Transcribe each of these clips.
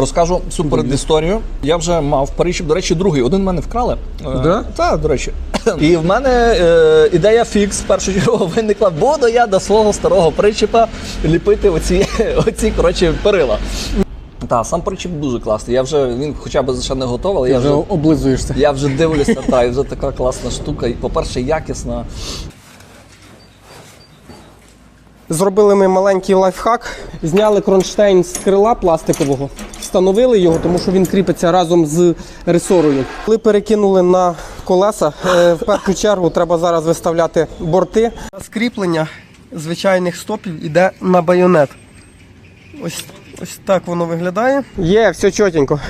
Розкажу супер історію. Я вже мав причіп, до речі, другий. Один в мене вкрали. Е, Да? Так, до речі. І в мене е, ідея фікс першочергово виникла. Буду я до свого старого причіпа ліпити оці, оці коротше, перила. Так, сам причіп дуже класний. Я вже він хоча б ще не готовий, але Ти я вже вже, облизуєшся. я вже дивлюся, та, і вже така класна штука. І, по-перше, якісна. Зробили ми маленький лайфхак. Зняли кронштейн з крила пластикового, встановили його, тому що він кріпиться разом з ресорою. Коли перекинули на колеса, е, в першу чергу треба зараз виставляти борти. Скріплення звичайних стопів йде на байонет. Ось, ось так воно виглядає. Є, все чотенько.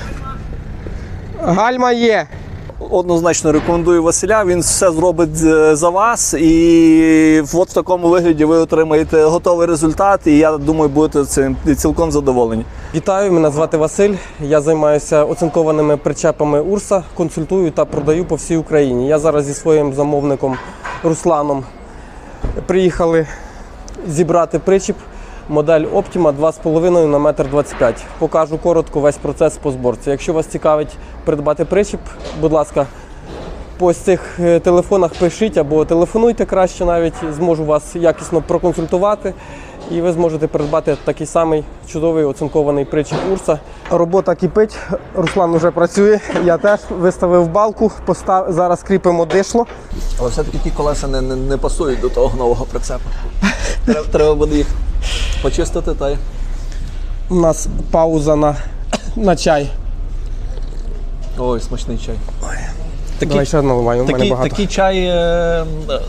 Гальма є. Однозначно рекомендую Василя. Він все зробить е, за вас, і от в такому вигляді ви отримаєте готовий результат. І я думаю, будете цим цілком задоволені. Вітаю, мене звати Василь. Я займаюся оцинкованими причепами Урса, консультую та продаю по всій Україні. Я зараз зі своїм замовником Русланом приїхали зібрати причіп. Модель Optima 2,5 на 1,25 м. Покажу коротко весь процес по зборці. Якщо вас цікавить придбати причіп, будь ласка, по цих е, телефонах пишіть або телефонуйте краще, навіть зможу вас якісно проконсультувати. І ви зможете придбати такий самий чудовий оцинкований причіп Урса. Робота кипить, Руслан вже працює. Я теж виставив балку, постав... зараз кріпимо дишло. Але все-таки ті колеса не, не, не пасують до того нового прицепа. Треба, треба буде їх почистити та й. У нас пауза на, на чай. Ой, смачний чай. Такий, Давай ще наливаю, у мене багато. такий чай, е,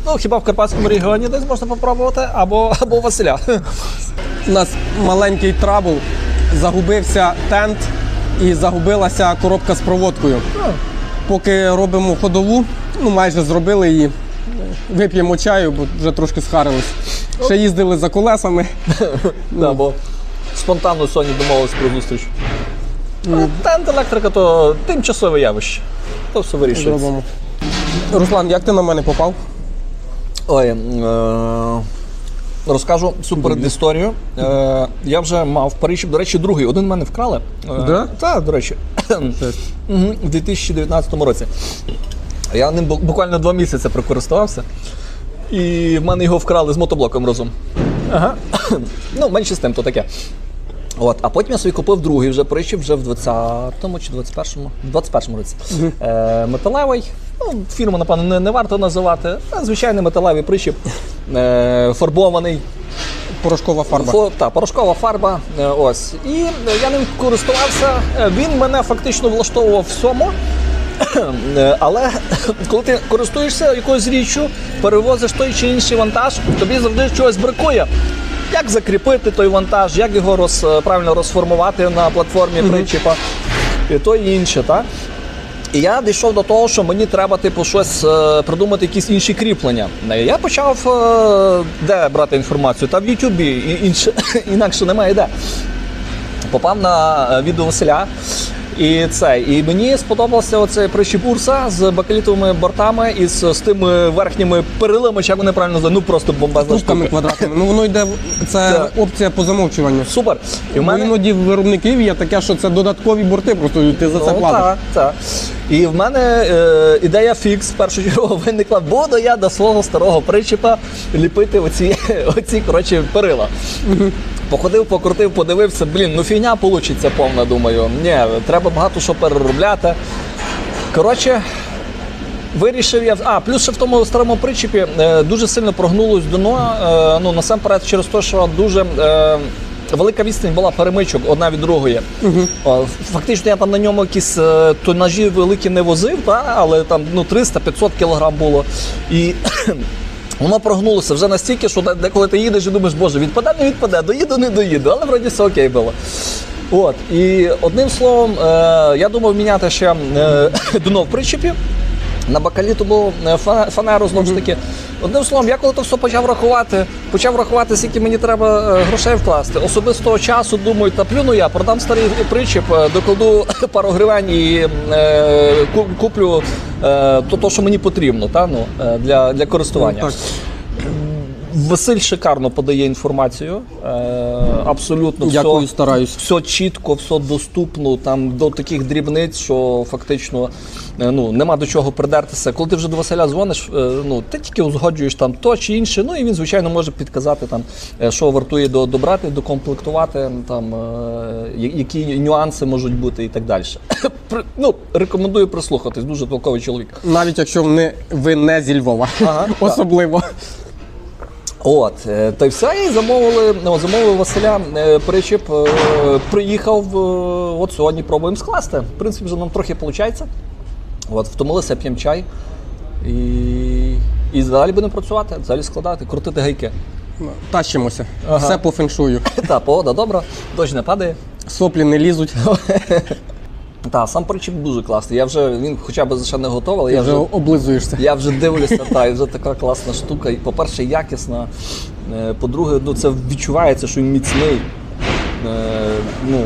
ну хіба в Карпатському регіоні десь можна попробувати, або, або у Василя. У нас маленький трабл, загубився тент і загубилася коробка з проводкою. Поки робимо ходову, ну майже зробили її. Вип'ємо чаю, бо вже трошки схарились. Ще їздили за колесами. Да, бо спонтанно сьогодні домовились про зустріч. Тент електрика то тимчасове явище. То все вирішується. Зробимо. Руслан, як ти на мене попав? Ой, е, розкажу супер історію. Е, я вже мав причіп, до речі, другий. Один в мене вкрали. Е, Да? Так, до речі. Мгм, У 2019 році. Я ним бу- буквально два місяці прокористувався. І в мене його вкрали з мотоблоком разом. Ага. ну, менше з тим, то таке. От, а потім я собі купив другий вже причіп вже в 20-му чи 21-му, 21-му році. Е, металевий. Ну, фірму, напевно, не, не варто називати. а Звичайний металевий причіп, е, фарбований. Порошкова фарба. Фо, та, порошкова фарба. е, Ось. І е, я ним користувався. Е, Він мене фактично влаштовував всьому. Е, Але коли ти користуєшся якоюсь річчю, перевозиш той чи інший вантаж, тобі завжди чогось бракує. Як закріпити той вантаж, як його роз, е, правильно розформувати на платформі причіпа, і то і інше. Так? І я дійшов до того, що мені треба типу щось е, придумати, якісь інші кріплення. Е, Я почав е, де брати інформацію? Та в Ютубі і інше, інакше немає де. Попав на відео Василя. І це, і мені сподобався оцей прищіп Урса з бакелітовими бортами і з, з тими верхніми перилами, чи як вони правильно називають, ну просто бомбезна штука. квадратними. Ну воно йде, це опція по замовчуванню. Супер. І в мене іноді в виробників є таке, що це додаткові борти, просто ти за це Ну, платиш. так, так. І в мене е, ідея фікс першочергово виникла. Буду я до свого старого причіпа ліпити оці, оці коротше, перила. Походив, покрутив, подивився, блін, ну фігня получиться повна, думаю. Ні, треба багато що переробляти. Коротше, Вирішив я. А, плюс ще в тому старому причепі е, дуже сильно прогнулось дно. Е, ну, насамперед, через те, що дуже е, велика відстань була перемичок одна від другої. О, фактично я там на ньому якісь е, тонажі великі не возив, та, але там ну, 300-500 кілограм було. І Воно прогнулося вже настільки, що де- деколи ти їдеш і думаєш, боже, відпаде, не відпаде, доїду, не доїду, але вроді все окей було. От, і одним словом, е, я думав міняти ще е, дно в причепі. На бакаліту тому е, фа- фанеру знову ж таки. Одним словом, я коли то все почав рахувати, почав рахувати, скільки мені треба е, грошей вкласти. Особистого часу думаю, та плюну я, продам старий причіп, е, докладу пару гривень і е, куплю е, то, то, що мені потрібно та, ну, для, для користування. Так. Василь шикарно подає інформацію. Е, абсолютно Дякую, все, стараюсь. все чітко, все доступно, там до таких дрібниць, що фактично е, ну, нема до чого придертися. Коли ти вже до Василя дзвониш, е, ну, ти тільки узгоджуєш там то чи інше, ну і він, звичайно, може підказати, там, е, що вартує до- добрати, докомплектувати, там, е, які нюанси можуть бути і так далі. Ну, рекомендую прислухатись, дуже толковий чоловік. Навіть якщо не, ви не зі Львова. Ага, так. От, е, та й все, і замовили, ну, замовили Василя е, причіп, е, приїхав, от сьогодні пробуємо скласти. В принципі, вже нам трохи виходить. От, втомилися, п'ємо чай. І, і далі будемо працювати, далі складати, крутити гайки. Тащимося. Ага. Все по феншую. Та, погода добра, дощ не падає. Соплі не лізуть. Та, сам причіп дуже класний. Я вже, він хоча б ще не готовий, але Ти я вже облизуєшся. я вже дивлюся, та, і вже така класна штука. І, по-перше, якісна. Е, По-друге, ну, це відчувається, що він міцний. Е, Ну,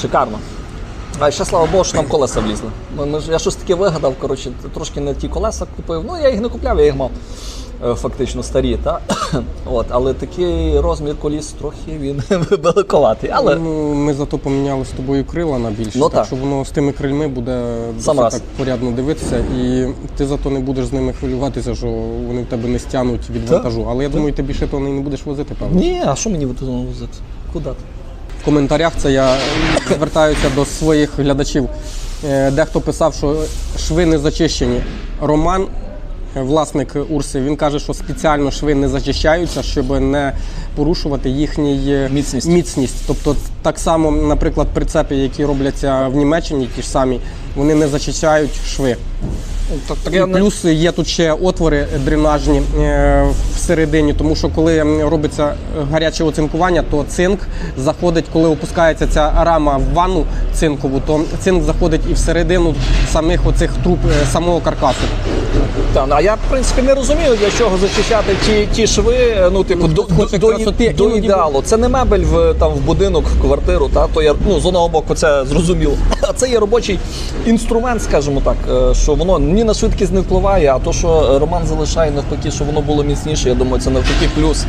шикарно. А ще слава Богу, що нам колеса влізли. Ми, ми я щось таке вигадав, коротше, трошки не ті колеса купив. Ну, я їх не купляв, я їх мав фактично старі. Та? От, але такий розмір коліс трохи він великоватий. Але Ну, ми зато поміняли з тобою крила на більше, Ну, так, так. що воно з тими крильми буде Сам раз. так порядно дивитися, і ти зато не будеш з ними хвилюватися, що вони в тебе не стягнуть від вантажу. Але я думаю, ти більше того не будеш возити, певно. ні, а що мені возити? Куди ти? В коментарях це я звертаюся до своїх глядачів. Е, Дехто писав, що шви не зачищені. Роман, е, власник Урси, він каже, що спеціально шви не зачищаються, щоб не порушувати їхній е, Міцність. міцність. Тобто, так само, наприклад, прицепи, які робляться в Німеччині, ті ж самі, вони не зачищають шви. Так, так І плюс є тут ще отвори дренажні е, всередині, тому що коли робиться гаряче оцинкування, то цинк заходить, коли опускається ця рама в ванну цинкову, то цинк заходить і всередину самих оцих труб е, самого каркасу. Та, а я в принципі не розумію, для чого зачищати ті, ті шви, е, ну типу до, хто хоче до, красоти, до ідеалу. Це не мебель в там в будинок, в квартиру. Та то я ну з одного боку це зрозуміло. А це є робочий інструмент, скажімо так, що воно ні на швидкість не впливає, а то, що Роман залишає навпаки, що воно було міцніше. Я думаю, це навпаки плюс,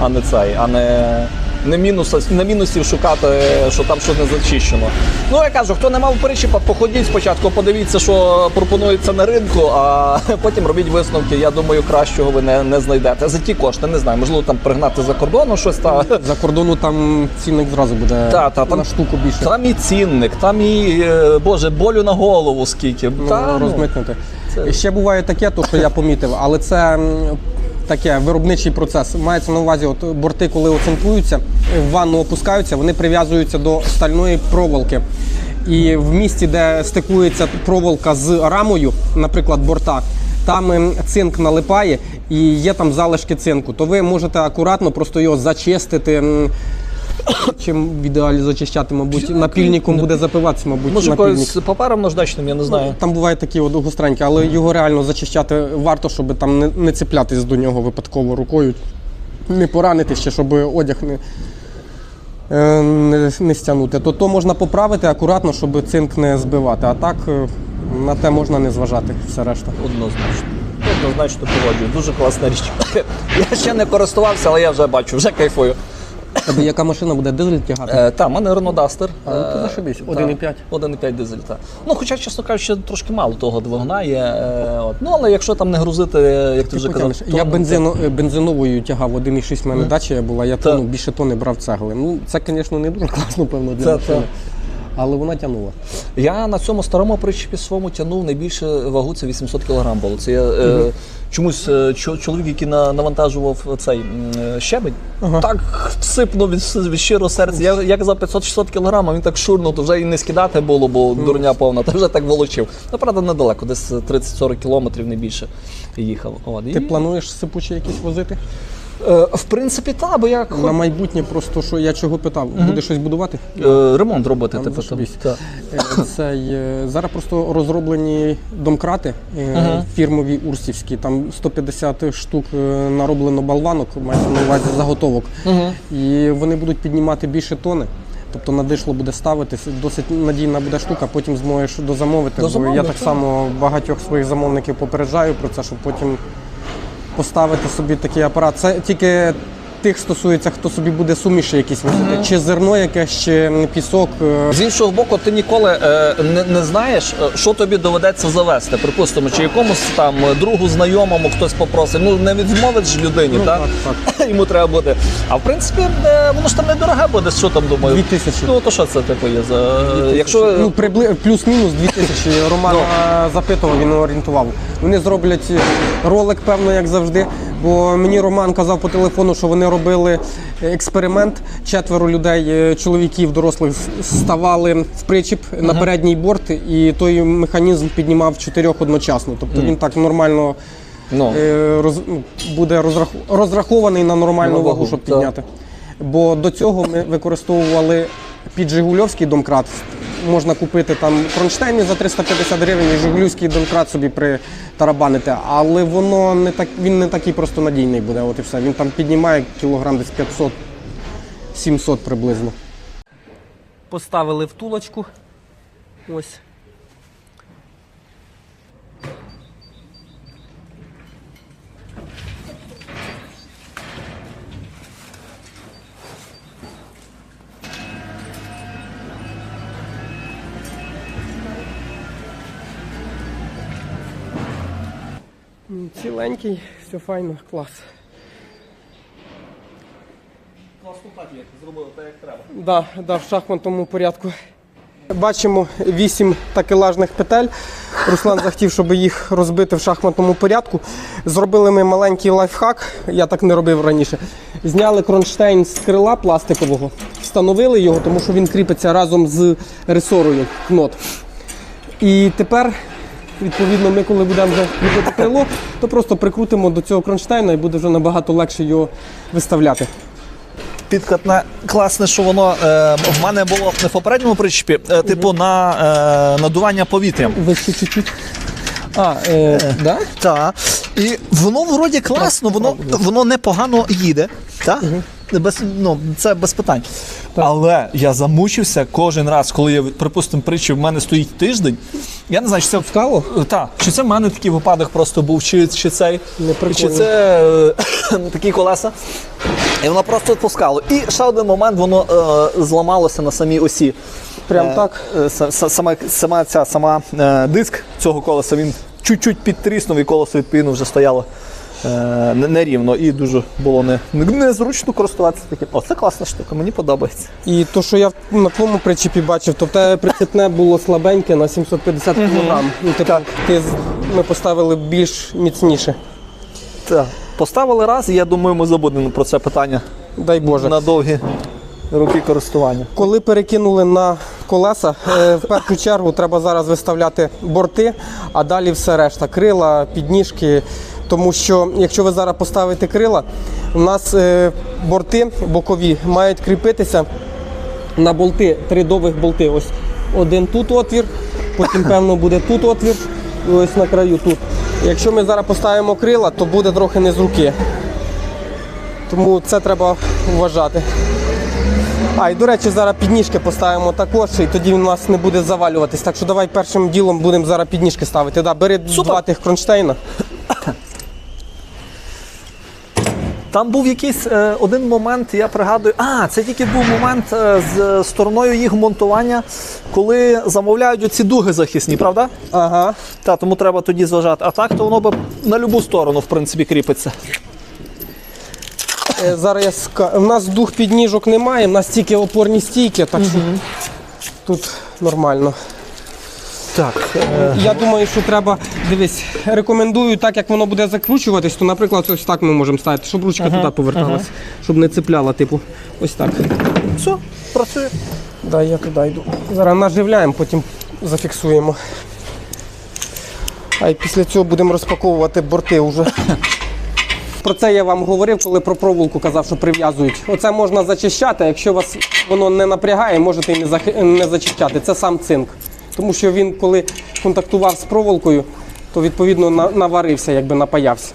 а не цей, а не. Не мінус, не мінусів шукати, що там щось не зачищено. Ну я кажу, хто не мав причіпа, походіть спочатку, подивіться, що пропонується на ринку, а потім робіть висновки. Я думаю, кращого ви не, не знайдете. За ті кошти, не знаю, можливо, там пригнати за кордону щось та. За кордону там цінник зразу буде Та, та, там- на штуку більше. Там і цінник, там і е, боже, болю на голову скільки. Ну, Та, ну, розмитнути. це- Ще буває таке, то що я помітив, але це таке виробничий процес. Мається на увазі, от борти, коли оцинкуються, в ванну опускаються, вони прив'язуються до стальної проволоки. І в місті, де стикується проволока з рамою, наприклад, борта, там ем, цинк налипає і є там залишки цинку. То ви можете акуратно просто його зачистити. Чим в ідеалі зачищати, мабуть, напільником буде запиватися, мабуть, може напільник. з папером наждачним, я не знаю. Там бувають такі от гостренькі, але його реально зачищати варто, щоб там не, не цеплятись до нього випадково рукою, не поранити ще, щоб одяг не, е, не, не стягнути. То то можна поправити акуратно, щоб цинк не збивати. А так е, на те можна не зважати все решта. Однозначно. Однозначно погоджую. Дуже класна річ. Я ще не користувався, але я вже бачу, вже кайфую. Тебе яка машина буде дизель тягати? Е, та, в мене Renault Duster. А, ну, то Е, 1,5. 1,5 дизель, так. Ну, хоча, чесно кажучи, трошки мало того двигуна є. е, От. Ну, але якщо там не грузити, як ти вже казав, Потягнеш. Я бензину, е, бензиновою тягав 1,6 в мене дача була, я тонну, більше тони брав цегли. Ну, це, звісно, не дуже класно, певно, для це, машини. Але вона тягнула. Я на цьому старому причепі своєму тягнув найбільше вагу, це 800 кг було. Це я е, чомусь е, чо- чоловік, який на, навантажував цей м, е, щебень, так всипнув від, від щирого серця. Я, я казав 500-600 кг, а він так шурнув, то вже і не скидати було, бо дурня повна, та вже так волочив. Ну, правда, недалеко, десь 30-40 кілометрів, не більше їхав. От. І, Ти плануєш сипучі якісь возити? Е, в принципі, так, бо я На майбутнє просто що я чого питав, буде щось будувати? е, ремонт робити. Типу, там, та. Е, Цей, зараз просто розроблені домкрати е, фірмові урсівські. Там 150 штук нароблено болванок, мається на увазі заготовок. І вони будуть піднімати більше тони. Тобто на дишло буде ставитись, досить надійна буде штука, потім зможеш дозамовити. бо Дозамовити, я так так. само багатьох своїх замовників попереджаю про це, щоб потім поставити собі такий апарат. Це тільки тих стосується, хто собі буде суміші якісь возити. Чи зерно якесь, чи пісок. е. З іншого боку, ти ніколи е, не, не знаєш, е, що тобі доведеться завести. Припустимо, чи якомусь там е, другу знайомому хтось попросить. Ну не відмовить ж людині, Ну, так? так, Йому треба буде. А в принципі, е, воно ж там недороге буде, що там думаю. Дві тисячі. Ну то що це типу є за якщо Ну, прибли... плюс-мінус 2000 Роман Ну. е, запитував, він орієнтував. Вони зроблять ролик, певно, як завжди. Бо мені Роман казав по телефону, що вони робили експеримент. Четверо людей, е, чоловіків, дорослих, ставали в причіп на передній борт, і той механізм піднімав чотирьох одночасно. Тобто він так нормально ну е, роз... буде розрах... розрахований на нормальну На вагу, вагу, щоб так. підняти. Бо до цього ми використовували під Жигульовський домкрат. Можна купити там кронштейні за 350 гривень і Жигулівський домкрат собі притарабанити. Але воно не так, він не такий просто надійний буде. От і все. Він там піднімає кілограм десь 500-700 приблизно. Поставили втулочку. Ось. Ціленький, все файно, клас. класно так є, зробили так, як треба. Да, да, в шахматному порядку. Бачимо вісім такелажних петель. Руслан захотів, щоб їх розбити в шахматному порядку. Зробили ми маленький лайфхак, я так не робив раніше. Зняли кронштейн з крила пластикового, встановили його, тому що він кріпиться разом з ресорою кнот. І тепер, відповідно, ми коли будемо вже кріпити крило, то просто прикрутимо до цього кронштейна і буде вже набагато легше його виставляти. Підкатне класне, що воно е, в мене було не в попередньому причепі, е, типу на е, надування повітрям. Вище чуть-чуть. А, е, да? Так. І воно вроді класно, воно, воно непогано їде. Так? Без, ну, це без питань. Але я замучився кожен раз, коли я, припустимо, притчі, в мене стоїть тиждень. Я не знаю, чи це Пускало? Так, чи це в мене такий випадок просто був, чи, чи цей, Не чи це е, такі колеса. І воно просто відпускало. І ще один момент, воно е, зламалося на самій осі. Прям Е, так? е, са- са- Сама, сама ця сама е, диск цього колеса він чуть-чуть підтріснув, і колесо відповідно вже стояло е, нерівно і дуже було не, не- незручно користуватися таким. О, це класна штука, мені подобається. І то, що я на твоєму причепі бачив, то в тебе прицепне було слабеньке на 750 кг. Ну, тепер ти, ми поставили більш міцніше. Так. Поставили раз, і я думаю, ми забудемо про це питання Дай Боже. на довгі роки користування. Коли перекинули на колеса, е, в першу чергу треба зараз виставляти борти, а далі все решта крила, підніжки. Тому що якщо ви зараз поставите крила, у нас е, борти бокові мають кріпитися на болти, три довгих болти. Ось один тут отвір, потім, певно, буде тут отвір, і ось на краю тут. Якщо ми зараз поставимо крила, то буде трохи не з руки. Тому це треба вважати. А, і до речі, зараз підніжки поставимо також, і тоді він у нас не буде завалюватись. Так що давай першим ділом будемо зараз підніжки ставити. Да, бери Супер. два тих кронштейна. Там був якийсь е, один момент, я пригадую. А, це тільки був момент е, з стороною їх монтування, коли замовляють оці дуги захисні, правда? Ага. Та, тому треба тоді зважати. А так, то воно б на будь-яку сторону, в принципі, кріпиться. Е, зараз я ска... У нас дух підніжок немає, у нас тільки опорні стійки, так що тут нормально. Так. Я думаю, що треба, дивись, рекомендую, так як воно буде закручуватись, то, наприклад, ось так ми можемо ставити, щоб ручка туди поверталась, щоб не цепляла, типу, ось так. Все, працює. Да, я туди йду. Зараз наживляємо, потім зафіксуємо. А й після цього будемо розпаковувати борти вже. Про це я вам говорив, коли про проволоку казав, що прив'язують. Оце можна зачищати, а якщо вас воно не напрягає, можете і не зачищати. Це сам цинк. Тому що він, коли контактував з проволокою, то відповідно на- наварився, якби напаявся.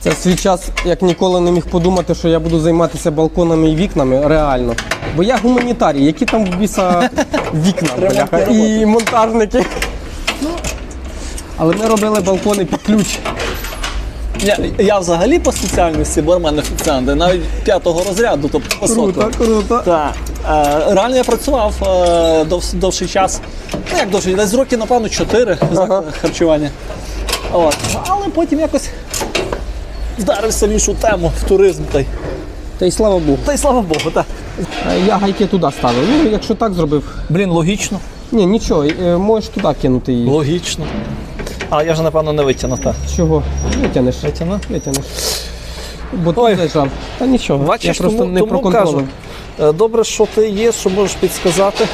Це в свій час, як ніколи не міг подумати, що я буду займатися балконами і вікнами, реально. Бо я гуманітарій, які там в біса вікна, бляха, і монтажники. Але ми робили балкони під ключ. Ні, я взагалі по спеціальності бармен офіціант, навіть п'ятого розряду, тобто високого. круто. Так. Е, реально я працював е, дов, довший час. Ну як довший, десь років, напевно, 4 Ага. харчування. От. Але потім якось вдарився в іншу тему, в туризм. Та й, Та й слава Богу. та й слава Богу, так. Я гайки туди ставив. Ну, якщо так зробив. Блін, логічно. Ні, нічого, е, можеш туди кинути її. Логічно. А я вже, напевно, не витягну, так. Чого? Витягнеш. Витягну? Витягнеш. Бо Ой. тут лежав. Та нічого. Бачиш, я просто тому, не проконтролив. Е, Добре, що ти є, що можеш підсказати.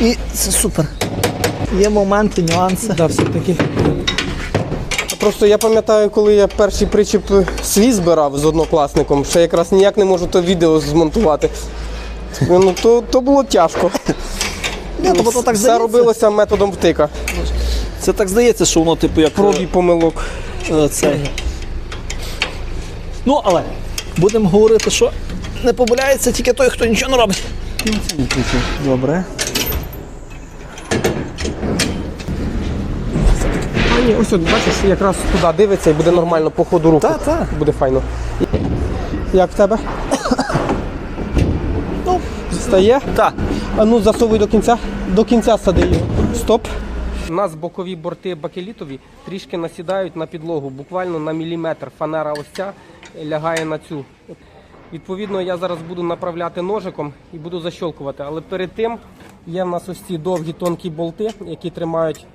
І це супер. Є моменти, нюанси. Да, все-таки. Просто я пам'ятаю, коли я перший причіп свій збирав з однокласником, ще якраз ніяк не можу то відео змонтувати. Ну, то, то було тяжко. Ні, то воно так Все здається. робилося методом втика. Це так здається, що воно, типу, як Проб і помилок. е, цей. Ну, але будемо говорити, що не помиляється тільки той, хто нічого не робить. Добре. А ні, ось от бачиш, якраз туди дивиться і буде нормально по ходу руху. Так, так. Буде файно. Як в тебе? Ну, Стає? так. А ну засовуй до кінця. До кінця сади його. Стоп. У нас бокові борти бакелітові трішки насідають на підлогу, буквально на міліметр. Фанера ось ця лягає на цю. Відповідно, я зараз буду направляти ножиком і буду защолкувати. Але перед тим є в нас ось ці довгі тонкі болти, які тримають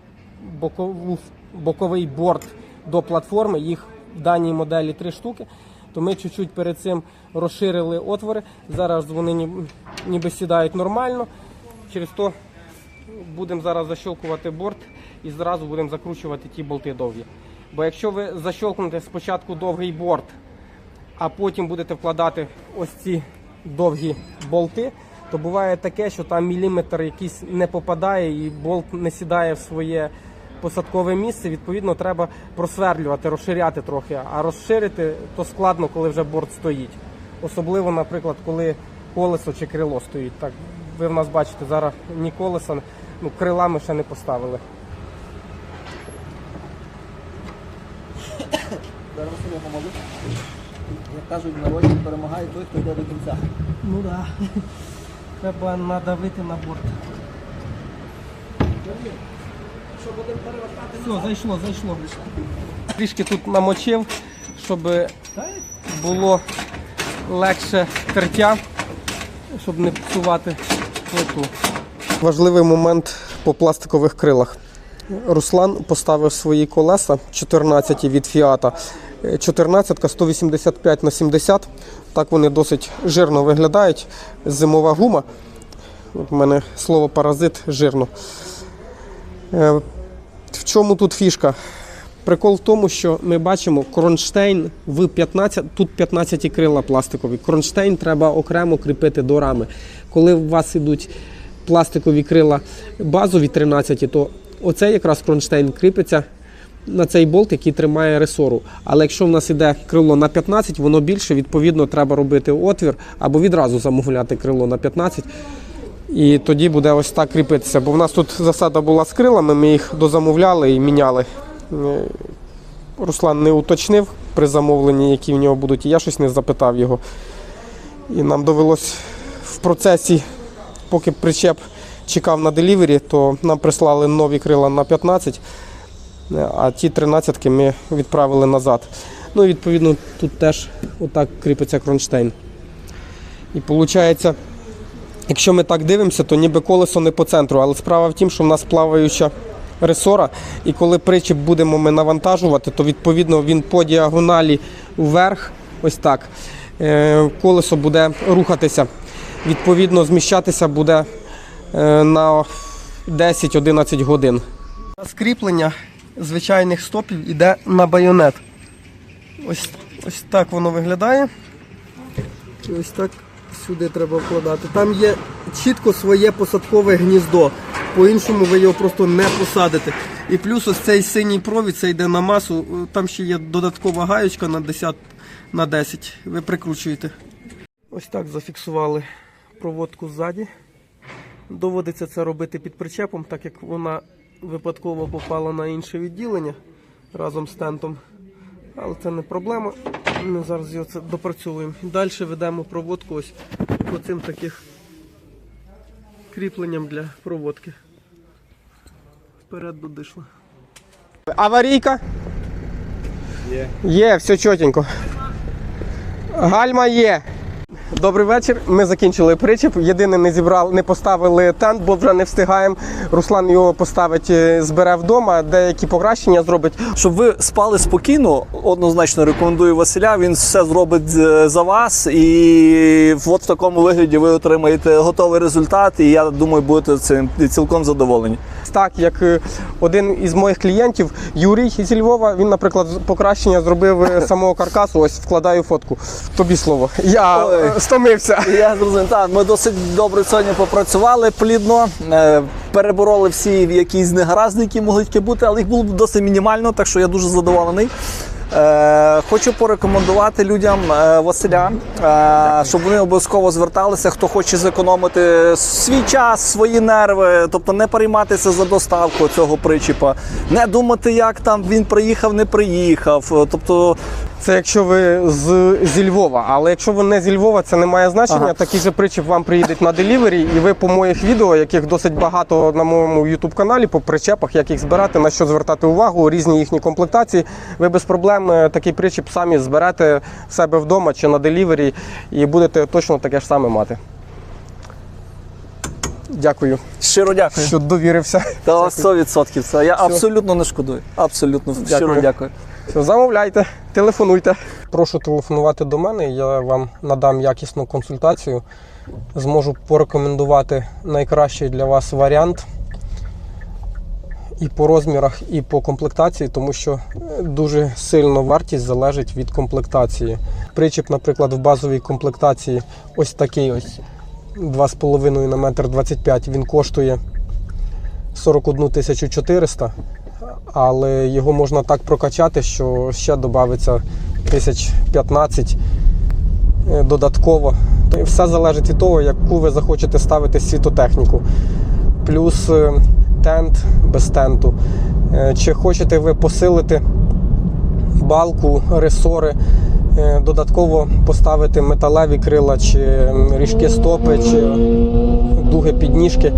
бокову, боковий борт до платформи. Їх в даній моделі три штуки. То ми чуть-чуть перед цим розширили отвори. Зараз вони ніби сідають нормально. Через то будемо зараз защолкувати борт і зразу будемо закручувати ті болти довгі. Бо якщо ви защолкнете спочатку довгий борт, а потім будете вкладати ось ці довгі болти, то буває таке, що там міліметр якийсь не попадає і болт не сідає в своє посадкове місце. Відповідно, треба просверлювати, розширяти трохи. А розширити то складно, коли вже борт стоїть. Особливо, наприклад, коли колесо чи крило стоїть. Так, ви в нас бачите, зараз ні колеса, ну крила ми ще не поставили. Зараз я поможу. Як кажуть, в народі перемагає той, хто йде до кінця. Ну так. Да. Треба надавити на борт. Все, зайшло, зайшло. Трішки тут намочив, щоб було легше тертя, щоб не псувати плиту. Важливий момент по пластикових крилах. Руслан поставив свої колеса 14 від Фіата. 14 185 на 70. Так вони досить жирно виглядають. Зимова гума. От у мене слово паразит жирно. Е, В чому тут фішка? Прикол в тому, що ми бачимо кронштейн в 15, тут 15 крила пластикові. Кронштейн треба окремо кріпити до рами. Коли у вас йдуть пластикові крила базові 13, то оцей якраз кронштейн кріпиться на цей болт, який тримає ресору. Але якщо в нас іде крило на 15, воно більше, відповідно, треба робити отвір або відразу замовляти крило на 15. І тоді буде ось так кріпитися. Бо в нас тут засада була з крилами, ми їх дозамовляли і міняли. Е, Руслан не уточнив при замовленні, які в нього будуть, і я щось не запитав його. І нам довелось в процесі, поки причеп чекав на делівері, то нам прислали нові крила на 15, е, а ті 13 ми відправили назад. Ну і відповідно тут теж отак кріпиться кронштейн. І виходить, Якщо ми так дивимося, то ніби колесо не по центру, але справа в тім, що в нас плаваюча ресора, і коли причіп будемо ми навантажувати, то відповідно він по діагоналі вверх, ось так, е, колесо буде рухатися. Відповідно, зміщатися буде е, на 10-11 годин. Скріплення звичайних стопів йде на байонет. Ось, ось так воно виглядає. І ось так сюди треба вкладати. Там є чітко своє посадкове гніздо. По-іншому ви його просто не посадите. І плюс ось цей синій провід, це йде на масу. Там ще є додаткова гаючка на 10 на 10. Ви прикручуєте. Ось так зафіксували проводку ззаді. Доводиться це робити під причепом, так як вона випадково попала на інше відділення разом з тентом. Але це не проблема. Ми зараз його це допрацьовуємо. Далі ведемо проводку ось по цим таких кріпленням для проводки. Вперед до дишла. Аварійка? Є. Є, все чотенько. Гальма є. Добрий вечір. Ми закінчили причіп. Єдине, не зібрали, не поставили тент, бо вже не встигаємо. Руслан його поставить, е, збере вдома, деякі покращення зробить. Щоб ви спали спокійно, однозначно рекомендую Василя. Він все зробить е, за вас, і от в такому вигляді ви отримаєте готовий результат. І я думаю, будете цим цілком задоволені. Так, як е, один із моїх клієнтів, Юрій зі Львова, він, наприклад, покращення зробив самого каркасу. Ось вкладаю фотку. Тобі слово. Я Ой. Стомився. Я зрозумів. Так, ми досить добре сьогодні попрацювали плідно, е, перебороли всі якісь негаразди, які могли тільки бути, але їх було досить мінімально, так що я дуже задоволений. Е, хочу порекомендувати людям е, Василя, е, щоб вони обов'язково зверталися, хто хоче зекономити свій час, свої нерви, тобто не перейматися за доставку цього причіпа, не думати, як там він приїхав, не приїхав. Тобто Це якщо ви з, зі Львова, але якщо ви не зі Львова, це не має значення. Ага. Такий же причіп вам приїде на делівері, і ви по моїх відео, яких досить багато на моєму YouTube каналі, по причепах, як їх збирати, на що звертати увагу, різні їхні комплектації. Ви без проблем е, такий причіп самі зберете в себе вдома чи на делівері, і будете точно таке ж саме мати. Дякую, щиро дякую. що довірився. Та 100% це я абсолютно не шкодую. Абсолютно щиро Дякую. Замовляйте, телефонуйте. Прошу телефонувати до мене, я вам надам якісну консультацію. Зможу порекомендувати найкращий для вас варіант і по розмірах, і по комплектації, тому що е, дуже сильно вартість залежить від комплектації. Причіп, наприклад, в базовій комплектації ось такий ось 2,5 на метр 25, він коштує 41 400 але його можна так прокачати, що ще додається тисяч 15 е, додатково. Все залежить від того, яку ви захочете ставити світотехніку. Плюс е, тент без тенту. Е, Чи хочете ви посилити балку, ресори, е, додатково поставити металеві крила, чи ріжки стопи, чи дуги підніжки.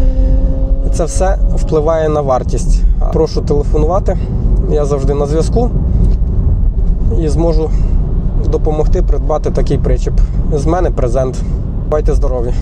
Це все впливає на вартість. Прошу телефонувати. Я завжди на зв'язку і зможу допомогти придбати такий причіп. З мене презент. Бувайте здорові!